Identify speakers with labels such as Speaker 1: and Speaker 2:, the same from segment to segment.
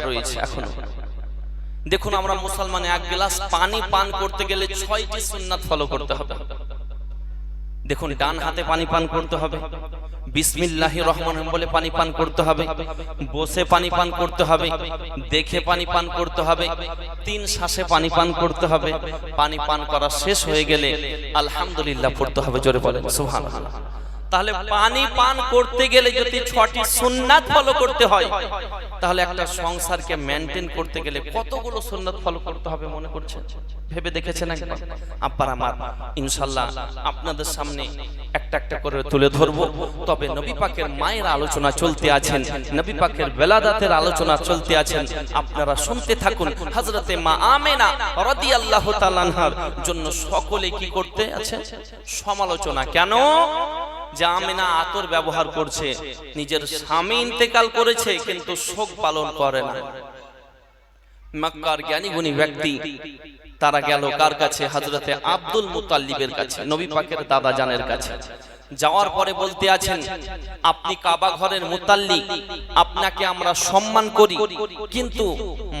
Speaker 1: রয়েছে এখনও। দেখুন, আমরা মুসলমান এক গ্লাস পানি পান করতে গেলে ছয়টি সুন্নাত ফলো করতে হবে। দেখুন, ডান হাতে পানি পান করতে হবে। বিসমিল্লাহি রহমান বলে পানি পান করতে হবে। বসে পানি পান করতে হবে। দেখে পানি পান করতে হবে। তিন শ্বাসে পানি পান করতে হবে। পানি পান করা শেষ হয়ে গেলে আলহামদুলিল্লাহ পড়তে হবে, জোরে বলেন, সুবহানাল্লাহ। তাহলে পানি পান করতে গেলে যদি ছটি সুন্নাত ফলো করতে হয়, তাহলে একটা সংসারকে মেনটেন করতে গেলে কতগুলো সুন্নাত ফলো করতে হবে মনে করছেন? ভেবে দেখেছেন একবার? আব্বার আমার ইনশাল্লাহ আপনাদের সামনে একটা একটা করে তুলে ধরব। তবে নবী পাকের মায়ের আলোচনা চলতে আছেন, নবী পাকের বেলাদাতের আলোচনা চলতে আছেন। আপনারা শুনতে থাকুন হযরতে মা আমেনা রাদিয়াল্লাহু তাআলার জন্য সকলে কি করতে আছে? সমালোচনা। কেন? যে আতর ব্যবহার করছে। নিজের স্বামী ইন্তেকাল করেছে, কিন্তু শোক পালন করে না। মক্কার জ্ঞানী গুণী ব্যক্তি, তারা গেল কার কাছে? হজরতে আব্দুল মুতাল্লিবের কাছে, নবী পাকের দাদা জানের কাছে। যাওয়ার পরে বলতে আছেন, আপনি কাবা ঘরের মুতাল্লি আপনাকে আমরা সম্মান করি, কিন্তু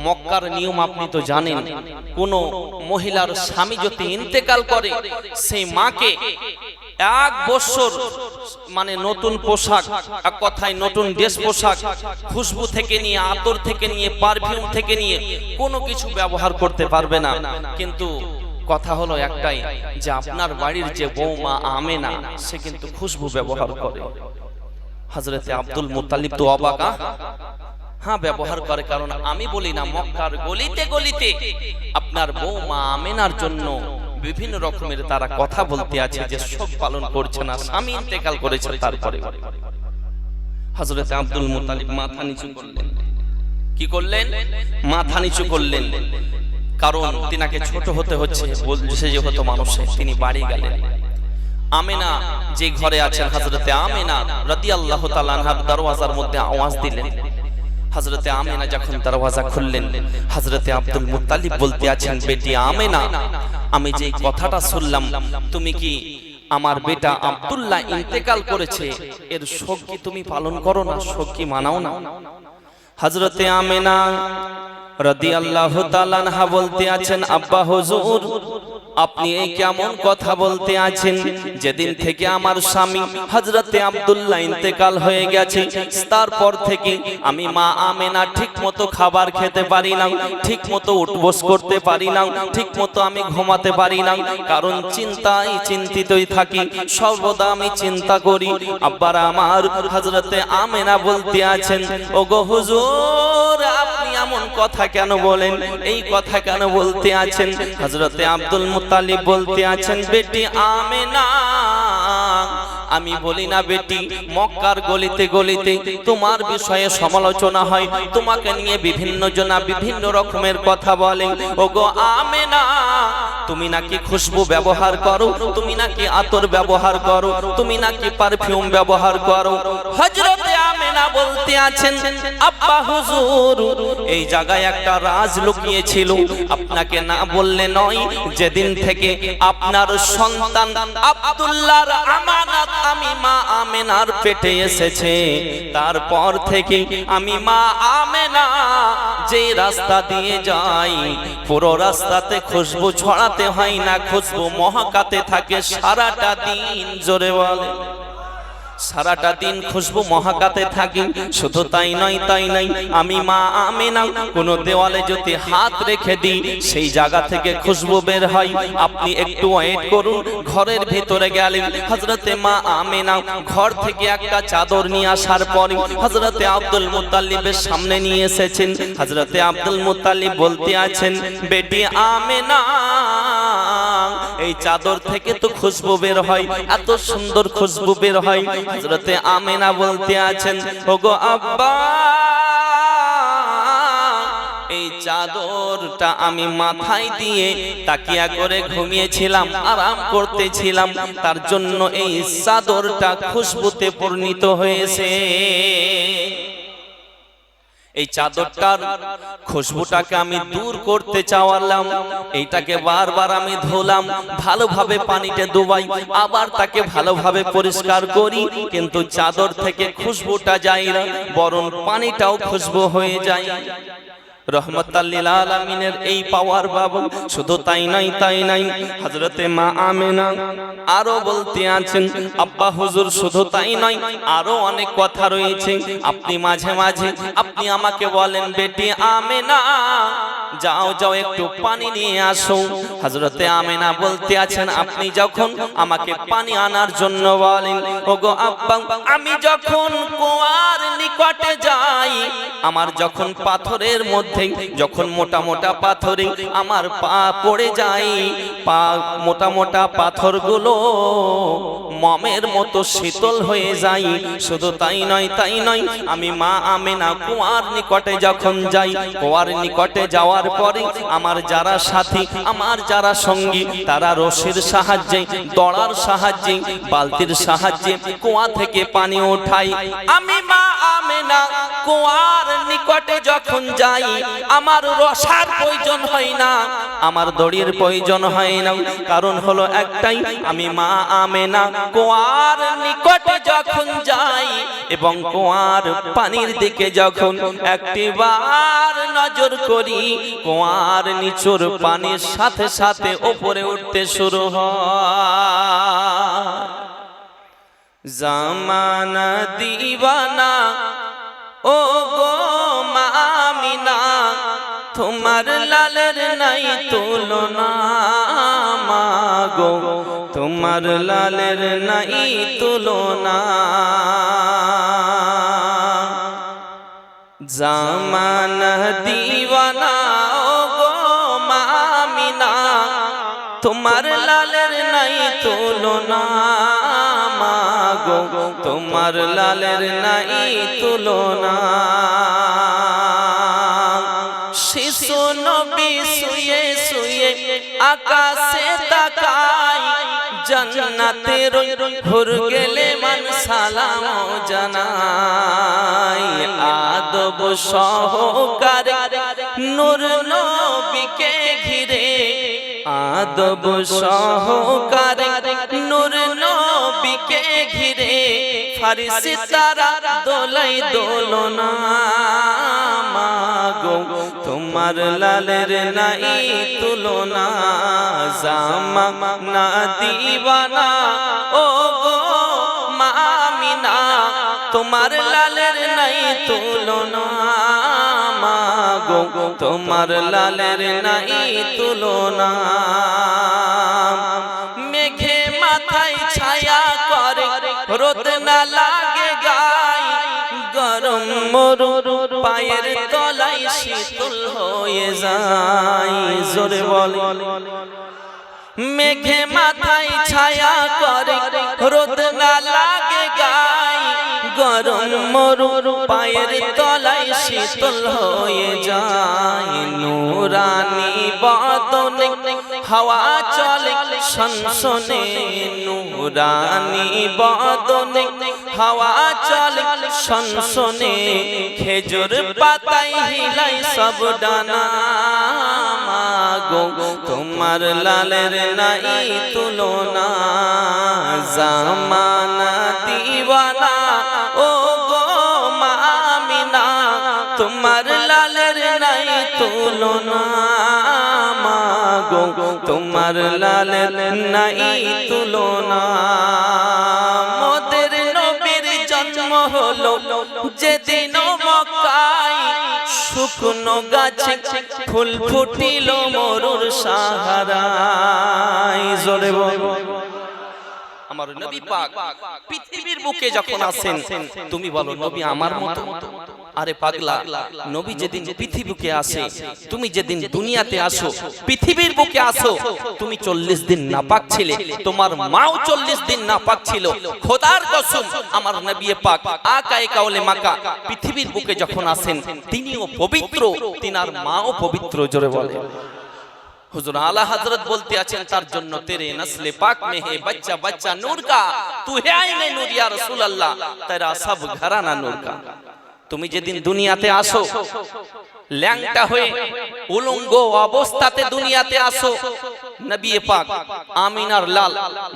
Speaker 1: মক্কার নিয়ম আপনি তো জানেন, কোন মহিলার স্বামী যদি ইন্তেকাল করে, সেই মাকে এক বছর মানে নতুন পোশাক, এক কথায় নতুন ড্রেস পোশাক, খুশবু থেকে নিয়ে, আতর থেকে নিয়ে পারফিউম থেকে নিয়ে কোনো কিছু ব্যবহার করতে পারবে না। কিন্তু কথা হলো একটাই যে আপনার বাড়ির যে বৌমা আমেনা, সে কিন্তু খুশবু ব্যবহার করে। হজরতে আব্দুল মুতালিব তো অবাকা হ্যাঁ ব্যবহার করে, কারণ আমি বলি না, মক্কার গলিতে গলিতে আপনার বৌমা আমেনার জন্য বিভিন্ন রকমের তারা কথা বলতে আছে যে শোক পালন করছে না, স্বামী ইন্তেকাল করেছে তারপরে। হজরত আব্দুল মুতালিব মাথা নিচু করলেন। কি করলেন? মাথা নিচু করলেন। কারণ তিনাকে ছোট হতে হচ্ছে, বলছে যে হতো মানুষে, তিনি বাড়ি গেলেন। আমেনা যে ঘরে আছেন হজরতে আমেনা রাদিয়াল্লাহু তাআলা আনহার দরওয়াজার মধ্যে আওয়াজ দিলেন। হজরতে আমেনা যখন দরওয়াজা খুললেন হজরতে আব্দুল মুত্তালিব বলতে আছেন বেটি আমেনা আমি যে কথাটা শুনলাম তুমি কি আমার বেটা আব্দুল্লাহ ইন্তেকাল করেছে এর শোক কি তুমি পালন করো না শোক কি মানাও না? হজরতে আমেনা রাদিয়াল্লাহু তাআলা আনহা বলতে আছেন আব্বা হুজুর আপনি এই কেমন কথা বলতে আছেন? যেদিন থেকে আমার স্বামী হজরতে আব্দুল্লাহ ইন্তেকাল হয়ে গেছে, তারপর থেকে আমি মা আমেনা ঠিক মতো খাবার খেতে পারি না ঠিক মতো উঠবোস করতে পারি না ঠিক মতো আমি ঘুমাতে পারি না। কারণ চিন্তায় চিন্তিতই থাকি, সর্বদা আমি চিন্তা করি। আব্বার আমার হজরতে আমেনা বলতে আছেন ও গো হুজুর, আপনি এমন কথা কেন বলেন? এই কথা কেন বলতে আছেন? হজরতে আব্দুল মুতালিব বলতে আছেন বেটি আমেনা আমি বলি না বেটি, মক্কার গলিতে গলিতে তোমার বিষয়ে সমালোচনা হয়। তোমাকে নিয়ে বিভিন্ন জনা বিভিন্ন রকমের কথা বলে। ও গো আমেনা, তুমি নাকি খুশবু ব্যবহার করো, তুমি নাকি আতর ব্যবহার করো, তুমি নাকি পারফিউম ব্যবহার করো। হজরতে আমেনা বলতে আছেন, আব্বা হুজুর, এই জায়গায় একটা রাজ লুকিয়েছিল। আপনাকে না বললে নয়, যেদিন থেকে আপনার সন্তান আব্দুল্লাহর আমানত আমি মা আমেনার পেটে এসেছে। তারপর থেকে আমি মা আমেনা, যে রাস্তা দিয়ে যাই, পুরো রাস্তাতে খুশবু ছড়াতে হয় না, খুশবু মহাকাতে থাকে সারাটা দিন, জোরে বলে। সারাটা দিন খুশবু মহাকাতে থাকি, শুধু তাই নয়, তাই নাই আমি মা আমি না কোন দেওয়ালে যদি হাত রেখে দিই, সেই জায়গা থেকে খুশবু বের হয়। আপনি একটু ওয়েট করুন, ঘরের ভিতরে গেলেন হজরতে মা আমি না ঘর থেকে একটা চাদর নিয়ে আসার পরে হজরতে আব্দুল মুতাল্লিবের সামনে নিয়ে এসেছেন। হজরতে আব্দুল মুতাল্লিব বলতে আছেন, বেটি আমেনা এই চাদর থেকে তো খুশবু বের হয়, এত সুন্দর খুশবু বের হয়। হজরতে আমেনা বলতে আছেন, ওগো আব্বা, এই চাদরটা আমি মাথায় দিয়ে তাকিয়া করে ঘুমিয়েছিলাম, আরাম করতেছিলাম। তার জন্য এই চাদরটা খুশবুতে পরিণত হয়েছে। এই চাদরটার খুশবুটাকে আমি দূর করতে চাওয়ালাম, এইটাকে বারবার আমি ধোলাম, ভালোভাবে পানিতে ডুবাই, আবার তাকে ভালোভাবে পরিষ্কার করি, কিন্তু চাদর থেকে খুশবুটা যায় না, বরং পানিটাও খুশবু হয়ে যায়। রহমতাল্লিল আলামিনের এই পাওয়ার বাবু, শুধু তাই নাই তাই নাই। হজরতে মা আমেনা আরও বলতে আছেন, আব্বা হুজুর, শুধু তাই নয় আরও অনেক কথা রয়েছে। আপনি মাঝে মাঝে, আপনি আমাকে বলেন, বেটি আমেনা যাও যাও, একটু পানি নিয়ে আসো। হজরতে আমেনা বলতে আছেন, আপনি যখন আমাকে পানি আনার জন্য বলেন, ওগো আব্বা, আমি যখন কুয়ার নিকটে যাই, আমার যখন পাথরের মধ্যে, যখন মোটা মোটা পাথরে আমার পা পড়ে যায়, পা, মোটা মোটা পাথরগুলো মমের মতো শীতল হয়ে যায়। শুধু তাই নয় তাই নয়, আমি মা আমেনা কুয়ার নিকটে যখন যাই, কুয়ার নিকটে যাওয়ার পরে আমার যারা সাথী, আমার যারা সঙ্গী, তারা রশির সাহায্যে, দড়ার সাহায্যে, বালতির সাহায্যে কুয়া থেকে পানি ওঠাই আমি মা আমেনা কুয়ার নিকটে যখন যাই, আমার রসার প্রয়োজন হয় না, আমার দড়ির প্রয়োজন হয় না। কারণ হলো একটাই, আমি মা আমেনা কুয়ার নিকটে যখন যাই এবং কুয়ার পানির দিকে যখন একটিবার নজর করি কুয়ার নিচুর পানির সাথে সাথে ওপরে উঠতে শুরু হয়। জামানা দিবানা ও গো মামিনা, তোমার লালের নাই তুলনা মাগো, তোমার লালের নাই তুলনা। জামানা দিবানা তোমার লালের নাই তুলনা। শিশু নবী শুয়ে শুয়ে আকাশে তাকাই জান্নাতের ঘুর গেলে মান সালাম জানাই আদব সহকারে নূর নবীকে ঘিরে আদব সহকারে নূর নবীকে ঘিরে ফারিসি তারা দোলাই দোলনা মাগো, তোমার লালের নাই তুলনা। জামা না দিবানা, ও তোমার লালের নাই তুলনা, মাগো। তোমার লালের নাই তুলনা। মেঘে মাথায় ছায়া করে, রোদ না লাগে গায়। গরম মরু পায়ের তলায় শীতল হয়ে যায়, জোরে বল। মেঘে মাথায় ছায়া করে, রোদ না লাগে গরম মরু পায়ের তলায় শীতল হয়ে যায় নুরানি বদনে। হাওয়া চলে সনসনে নুরানি বদনে। হাওয়া চলে সনসনে খেজুর পাতাই হিলাই সব ডানা। মাগো তোমার লালের নাই তুলনা। জামানা দিওয়ানা তুলনা মাগো, তোমার লালের নাই তুলনা। মোদের নবীর জন্ম হলো যেদিন মক্কায় শুকনো গাছে ফুল ফুটিল মরুর সাহারায়। জোরে বল। আমার নবী পাক পৃথিবীর বুকে যখন আসেন তুমি বলো নবী আমার মতো? আরে পাগলা নবী যেদিন পৃথিবীকে আসে তুমি যেদিন দুনিয়াতে আসো পৃথিবীর বুকে আসো তুমি চল্লিশ দিন নাপাক ছিলে তোমার মাও চল্লিশ দিন নাপাক ছিল। খোদার কসম আমার নবী পাক আকায়ে কাউলে মাকা পৃথিবীর বুকে যখন আসেন তিনিও পবিত্র তিনার মাও পবিত্র জোরে বলে। হুজুর আলা হযরত বলতে আছেন, তার জন্য তেরে নসলে পাক মে হে বাচ্চা বাচ্চা নূর কা তু হে আইনে নূর, ইয়া রাসূলুল্লাহ। তেরা সব ঘরানা নূর কা তুমি যেদিন দুনিয়াতে আসো, ল্যাংটা হয়ে উলঙ্গ অবস্থাতে দুনিয়াতে আসো, নবী পাক আমিনার লাল,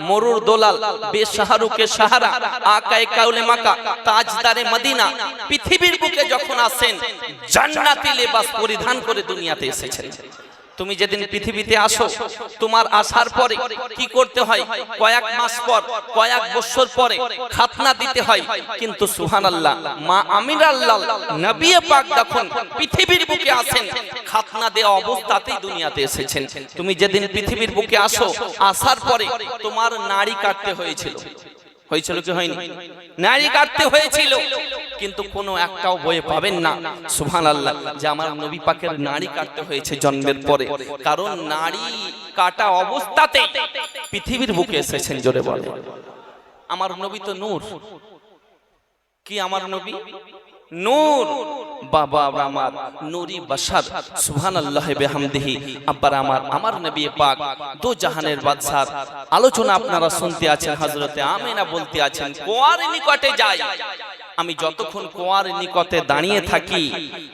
Speaker 1: মরুর দোলাল বেসাহারুকে সাহারা, আকায় কাউলে মাকা, তাজদারে মদিনা, পৃথিবীর বুকে যখন আসেন, জান্নাতি লেবাস পরিধান করে দুনিয়াতে এসেছেন। তুমি যেদিন পৃথিবীতে আসো, তোমার আসার পরে কি করতে হয়? কয়েক মাস পর, কয়েক বছর পরে খাতনা দিতে হয়। কিন্তু সুহানাল্লাহ মা আমির আল্লাহ, নবী পাক যখন পৃথিবীর বুকে আসেন, খাতনা দেওয়া অবস্থাতেই দুনিয়াতে এসেছেন। তুমি যেদিন পৃথিবীর বুকে আসো, আসার পরে তোমার নাড়ি কাটতে হয়েছিল। হয়েছিল কি হয়নি? নারী কাটতে হয়েছিল। কিন্তু কোনো একটাও বয়ে পাবেন না। সুহান আল্লাহ যে আমার নবী পাকের নারী কাটতে হয়েছে জন্মের পরে। কারণ নারী কাটা অবস্থাতে পৃথিবীর বুকে এসেছেন জোরে বলে আমার নবী তো নূর। কি আমার নবী? নূর। বাবা আমার নুরি বাসার সুহান আল্লাহ বেহামদিহি। আব্বার আমার আমার নবী পাক। দু জাহানের বাদশাহ আলোচনা আপনারা শুনতে আছেন হজরতে আমিনা বলতে আছেন, কোয়ার নিকটে যাই। আমি যতক্ষণ কোয়ার নিকটে দাঁড়িয়ে থাকি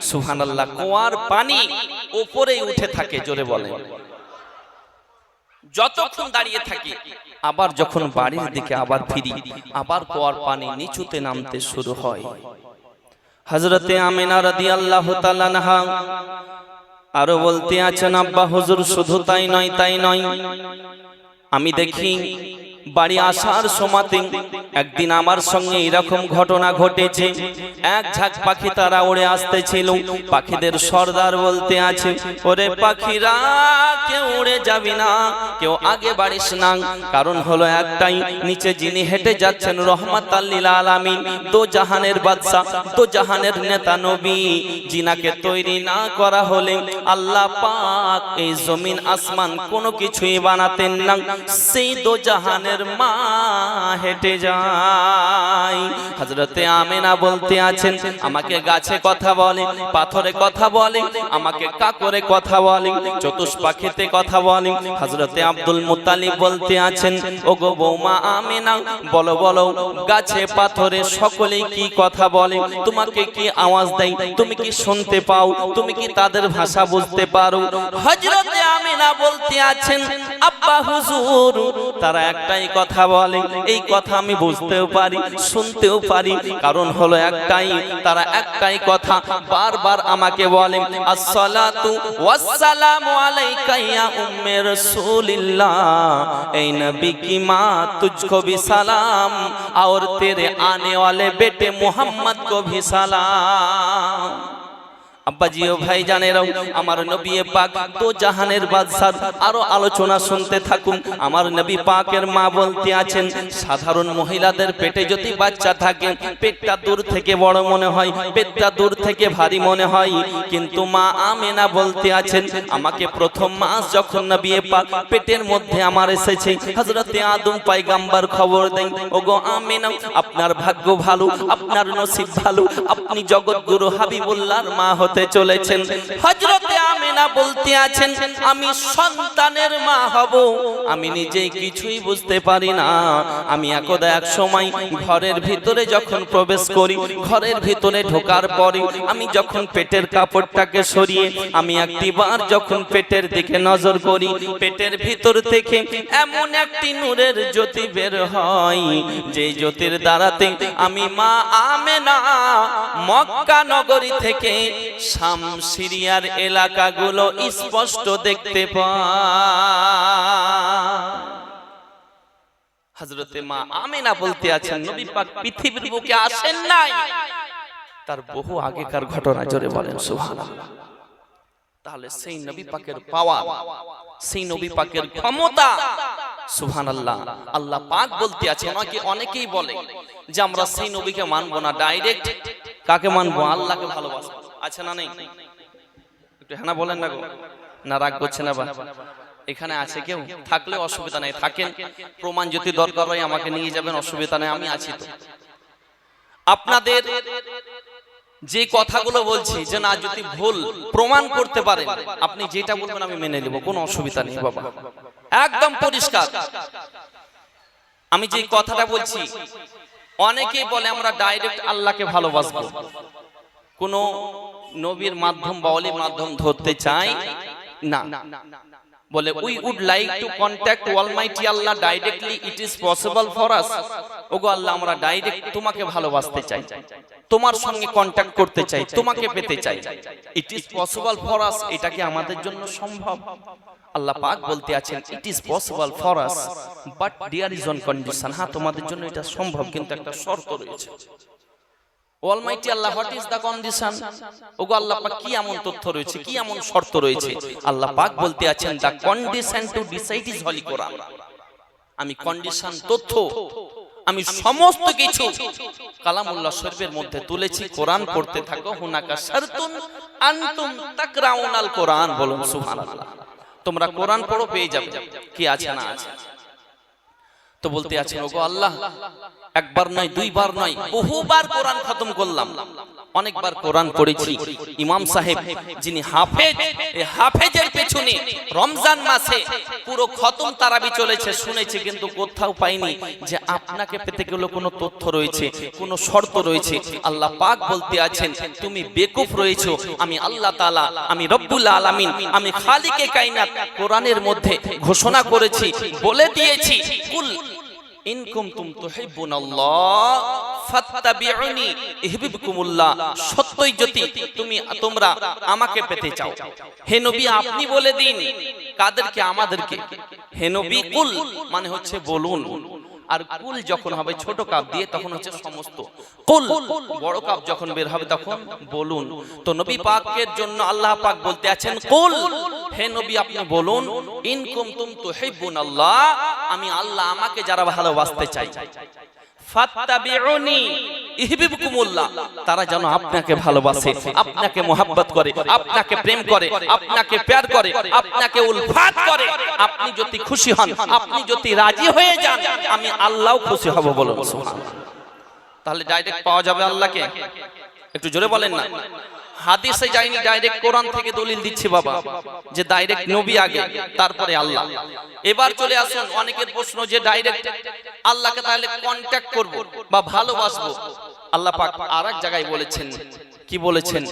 Speaker 1: সুহান আল্লাহ কোয়ার পানি ওপরেই উঠে থাকে জোরে বলে যতক্ষণ দাঁড়িয়ে থাকি আবার যখন বাড়ির দিকে আবার ফিরি আবার কোয়ার পানি নিচুতে নামতে শুরু হয়। হজরতে আমিনা রাদি আল্লাহ তালানহা আরও বলতে আছেন আব্বা হুজুর শুধু তাই নয় তাই নয়। আমি দেখি বাড়ি আসার সময়তে একদিন আমার সঙ্গে এরকম ঘটনা ঘটেছে। এক ঝাঁক পাখি তারা উড়ে আসতেছিল। পাখিদের সর্দার বলতে আছে, ওরে পাখিরা, কেউ উড়ে যাবি না, কেউ আগে বাড়িস না। কারণ হলো একটাই, নিচে যিনি হেঁটে যাচ্ছেন রহমত আল্লিল আলামিন, দো জাহানের বাদশা, দো জাহানের নেতা নবী, জিনাকে তৈরি না করা হলে আল্লাহ পাক এই জমিন, আসমান কোনো কিছুই বানাতেন না। সেই দো জাহানের মা হেঁটে হজরতে আমেনা বলতে আছেন, আমাকে গাছে কথা বলে, পাথরে কথা বলে, আমাকে কাকরে কথা বলে, চতুষ্পাখিতে কথা বলে। হজরতে আব্দুল মুতালিব বলতে আছেন ও গো বৌমা আমেনা, বলো বলো, গাছে, পাথরে সকলেই কি কথা বলে? তোমাকে কি আওয়াজ দেয়? তুমি কি শুনতে পাও? তুমি কি তাদের ভাষা বুঝতে পারো? হজরতে আমেনা বলতে আছেন, আব্বা হুজুর, তারা একটাই কথা বলে, এই কথা আমি বুঝতেও পারি শুনতেও পারি কারণ হলো একটাই তারা একটাই কথা বারবার আমাকে বলে আসসালাতু ওয়াসসালামু আলাইকা ইয়া উম্মে রাসূলিল্লাহ এই নবী की मां तुझको भी सलाम और तेरे आने वाले बेटे मोहम्मद को भी सलाम আব্বাজি ও ভাই জানেরাও, আমার নবী পাক তো জাহানের বাদশাহ আরও আলোচনা শুনতে থাকুন। আমার নবী পাকের মা বলতে আছেন, সাধারণ মহিলাদের পেটে যদি বাচ্চা থাকে, পেটটা দূর থেকে বড় মনে হয়, পেটটা দূর থেকে ভারী মনে হয়। কিন্তু মা আমেনা বলতে আছেন, আমাকে প্রথম মাস যখন নবী পাক পেটের মধ্যে আমার এসেছে, হযরতে আদম পয়গাম্বার খবর দেন, ওগো আমেনা, আপনার ভাগ্য ভালো, আপনার নসিব ভালো, আপনি জগৎগুরু হাবিবুল্লাহর মা হতে চলেছেন। হজরতে আমেনা বলতে আছেন, আমি সন্তানের মা হব। আমি নিজেই কিছুই বুঝতে পারি না। আমি একদা এক সময় ঘরের ভিতরে যখন প্রবেশ করি, ঘরের ভিতরে ঢোকার পরে আমি যখন পেটের কাপড়টাকে সরিয়ে আমি একটিবার যখন পেটের দিকে নজর করি, পেটের ভিতর থেকে এমন একটি নূরের জ্যোতি বের হয় যে জ্যোতির দ্বারাতে আমি মা আমেনা মক্কা নগরী থেকে শাম সিরিয়ার এলাকাগুলো স্পষ্ট দেখতে হজরতে মা আমেনা বলতে আছেন, নবী পাক পৃথিবীর বুকে আসেন নাই? তার বহু আগেকার ঘটনা জোরে বলেন, সুবহানাল্লাহ। তাহলে সেই নবী পাকের পাওয়ার, সেই নবী পাকের ক্ষমতা আল্লাহ পাক বলতে আছে আমাকে অনেকেই বলে যে আমরা সেই নবীকে মানবো না, ডাইরেক্ট কাকে মানবো? আল্লাহকে ভালোবাসবো। আছে না নেই? একটু হ্যাঁ বলেন না গো। না রাগ করছে না বা? এখানে আছে কেউ? থাকলে অসুবিধা নেই, থাকেন। প্রমাণ যদি দরকার হয় আমাকে নিয়ে যাবেন, অসুবিধা নেই, আমি আছি আপনাদের যে কথাগুলো বলছি, যে না যদি ভুল প্রমাণ করতে পারেন, আপনি যেটা বলবেন আমি মেনে নেব, কোনো অসুবিধা নেই বাবা। একদম পরিষ্কার। আমি যে কথাটা বলছি, অনেকেই বলে আমরা ডাইরেক্ট আল্লাহকে ভালোবাসবো। কোনো নবীর মাধ্যম বা অলির মাধ্যম ধরতে চাই না। বলে we would like to contact almighty Allah directly it is possible for us ওগো আল্লাহ, আমরা ডাইরেক্ট তোমাকে ভালোবাসতে চাই। তোমার সঙ্গে কন্ট্যাক্ট করতে চাই, তোমাকে পেতে চাই। It is possible for us এটা কি আমাদের জন্য সম্ভব। আল্লাহ পাক বলতে আছেন it is possible for us but dear is on condition হ্যাঁ তোমাদের জন্য এটা সম্ভব, কিন্তু একটা শর্ত রয়েছে। Almighty Allah what is the condition ওগো আল্লাহ পাক কি এমন তথ্য রয়েছে, কি এমন শর্ত রয়েছে? আল্লাহ পাক বলতে আছেন the condition to decide is holy Quran আমি কন্ডিশন তথ্য, আমি সমস্ত কিছু কালামুল্লাহ শরীফের মধ্যে তুলেছি, কোরআন পড়তে থাকো, হুনাকা শারতুন আনতুম তাকরাউনাল কোরআন, বলুন সুবহানাল্লাহ। তোমরা কোরআন পড়ো, পেয়ে যাবে, কি আছে না আছে। তো বলতে আছেন ওগো আল্লাহ। একবার নয় দুইবার নয় বহুবার কোরআন খতম করলাম। অনেকবার কোরআন পড়েছি। ইমাম সাহেব যিনি হাফেজ এই হাফেজের পেছনে রমজান মাসে পুরো খতম তারাবি চলেছে শুনেছি কিন্তু কোথাও পাইনি যে আপনাকে পেতে গেলে কোনো তথ্য রয়েছে কোনো শর্ত রয়েছে। আল্লাহ পাক বলতে আছেন তুমি বেকুফ রয়েছো আমি আল্লাহ তাআলা আমি রব্বুল আলামিন আমি খালিকে কায়নাত কোরআনের মধ্যে ঘোষণা করেছি বলে দিয়েছি। কুল ইন কুনতুম তুহিব্বুনাল্লাহ ফাত্তাবিউনি ইহবিবকুমুল্লাহ সত্যই যদি তুমি তোমরা আমাকে পেতে চাও। হে নবী আপনি বলে দিন কাদেরকে আমাদেরকে? হে নবী কুল মানে হচ্ছে বলুন। আর কুল যখন হবে ছোট কাপ দিয়ে, তখন হচ্ছে সমস্ত। কুল, বড় কাপ যখন বের হবে, তখন বলুন। তো নবী পাকের জন্য আল্লাহ পাক বলতে আছেন, কুল, হে নবী আপনি বলুন ইনকুম তুম তো কুনতুম আল্লাহ আমি আল্লাহ আমাকে যারা ভালোবাসতে চাই। তারা যেন আপনাকে ভালোবাসে, আপনাকে মোহাব্বত করে, আপনাকে প্রেম করে, আপনাকে প্যার করে, আপনাকে উলফাত করে। আপনি যদি খুশি হন, আপনি যদি রাজি হয়ে যান, আমি আল্লাহও খুশি হব বলুন। তাহলে ডাইরেক্ট পাওয়া যাবে আল্লাহকে? একটু জোরে বলেন না। হাদিসে যায়নি ডাইরেক্ট কোরআন থেকে দলিল দিচ্ছে বাবা, যে ডাইরেক্ট নবী আগে, তারপরে আল্লাহ। এবার চলে আসুন, অনেকের প্রশ্ন যে ডাইরেক্ট আল্লাহকে তাহলে কন্ট্যাক্ট করব বা ভালোবাসবো? আল্লাহ পাক আরেক জায়গায় বলেছেন, কি বলেছেন?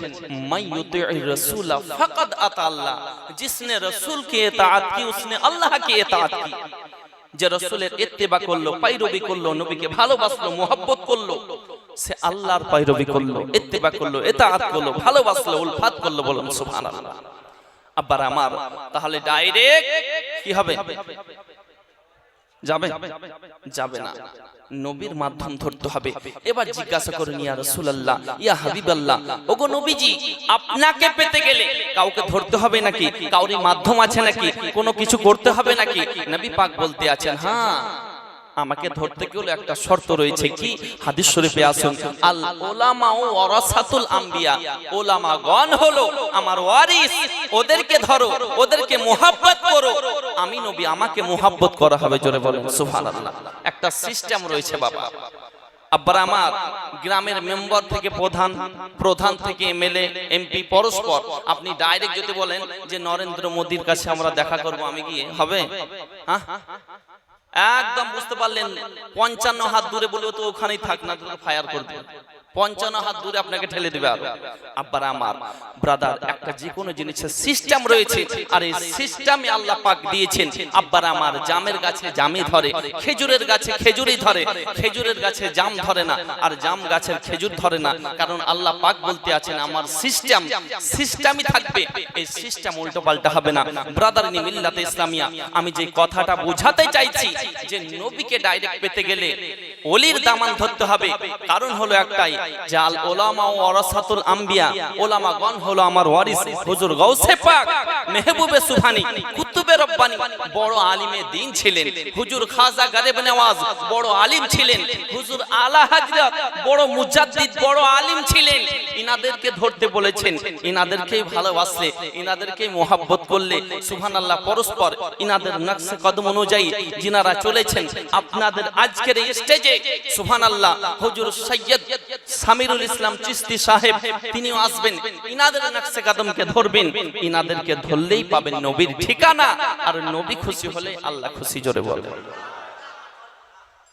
Speaker 1: ফাকাদ আতা আল্লাহ। জিসনে রসুল কে ইতাআত কি, উসনে আল্লাহ কে ইতাআত কি? যে রসুলের ইত্তেবা করল, পাইরবি করল, নবীকে ভালোবাসলো, মোহাব্বত করল। সে আল্লাহর পাইরবি করল ইত্তেবা করল এতাআত করল ভালোবাসলো উলফাত করল বলুন সুবহানাল্লাহ। আব্বার আমার তাহলে ডাইরেক্ট কি হবে? যাবে? যাবে না। নবীর মাধ্যম ধরতে হবে। এবার জিজ্ঞাসা করুন ইয়া রাসূলুল্লাহ ইয়া হাবিবাল্লাহ ওগো নবীজি আপনাকে পেতে গেলে কাউকে ধরতে হবে নাকি? কাউরি মাধ্যম আছে নাকি? কোনো কিছু করতে হবে নাকি? নবী পাক বলতে আছেন হ্যাঁ আমাকে ধরতে গেলে একটা শর্ত রয়েছে কি? হাদিস শরীফে আসুন। আল ওলামা ও ওয়ারাসাতুল আম্বিয়া। ওলামা গণ হলো আমার ওয়ারিস। ওদেরকে ধরো ওদেরকে মোহাব্বত করো। আমি নবী আমাকে মোহাব্বত করা হবে জোরে বলেন সুবহানাল্লাহ। একটা সিস্টেম রয়েছে বাবা। আব্বার আমার গ্রামের মেম্বার থেকে প্রধান প্রধান থেকে এমএলএ এমপি পরস্পর। আপনি ডাইরেক্ট যদি বলেন যে নরেন্দ্র মোদীর কাছে আমরা দেখা করব আমি গিয়ে হবে? হ্যাঁ? একদম বুঝতে পারলেন পঞ্চান্ন হাত দূরে বলবে তো ওখানেই থাক না ফায়ার করবে। পঞ্চান্ন হাত দূরে আপনাকে ঠেলে দেবে আব্বার, আমার ব্রাদার একটা যে কোনো জিনিসের সিস্টেম রয়েছে, আর এই সিস্টেমে আল্লাহ পাক দিয়েছেন। আব্বার, আমার জামের গাছে জামি ধরে, খেজুরের গাছে খেজুরই ধরে, খেজুরের গাছে জাম ধরে না, আর জাম গাছের খেজুর ধরে না। কারণ আল্লাহ পাক বলতে আছেন, আমার সিস্টেম সিস্টেমই থাকবে, এই সিস্টেম উল্টো পাল্টা হবে না। ব্রাদার নি মিল্লাতে ইসলামিয়া, আমি যে কথাটা বোঝাতে চাইছি, যে নবীকে ডাইরেক্ট পেতে গেলে অলির দামান ধরতে হবে। কারণ হলো একটাই যে ওলামা ও ওয়ারাসাতুল আম্বিয়া ওলামাগণ হলো আমার ওয়ারিস হুজুর গাউসে পাক মেহবুবে সুবহানি কুতুবে রব্বানি। বড় আলিমে দিন ছিলেন। হুজুর খাজা গাদেব নেওয়াজ বড় আলিম ছিলেন। হুজুর আলা হযরত বড় মুজাদ্দিদ বড় আলিম ছিলেন। ইনাদেরকে ধরতে বলেছেন, ইনাদেরকেই ভালোবাসলে, ইনাদেরকেই মোহাব্বত করলে, সুবহানাল্লাহ, পরস্পর ইনাদের নকশে কদম অনুযায়ী যিনারা চলেছেন, আপনাদের আজকের এই স্টেজে সুবহানাল্লাহ, হুজুর সৈয়দ সামিরুল ইসলাম চিস্তি সাহেব, তিনিও আসবেন। ইনাদের নকশে কদমকে ধরবেন। ইনাদেরকে ধরলেই পাবেন নবীর ঠিকানা। আর নবী খুশি হলে আল্লাহ খুশি জোরে বলে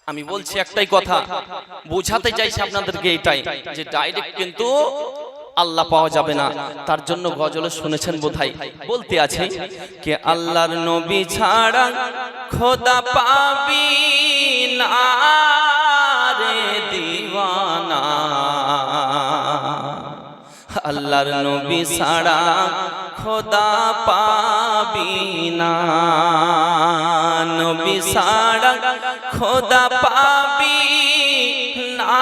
Speaker 1: আমি বলছি একটাই কথা বোঝাতে চাইছি আপনাদেরকে এটাই যে ডাইরেক্ট কিন্তু আল্লাহ পাওয়া যাবে না। তার জন্য গজল শুনেছেন বোধহয়? বলতে আছে কে আল্লাহর নবী ছাড়া খোদা পাবি না। রে দিওয়ানা। আল্লাহর নবী ছাড়া খোদা পাবি পাবিনা। নবী সাড়া খোদা পাবি না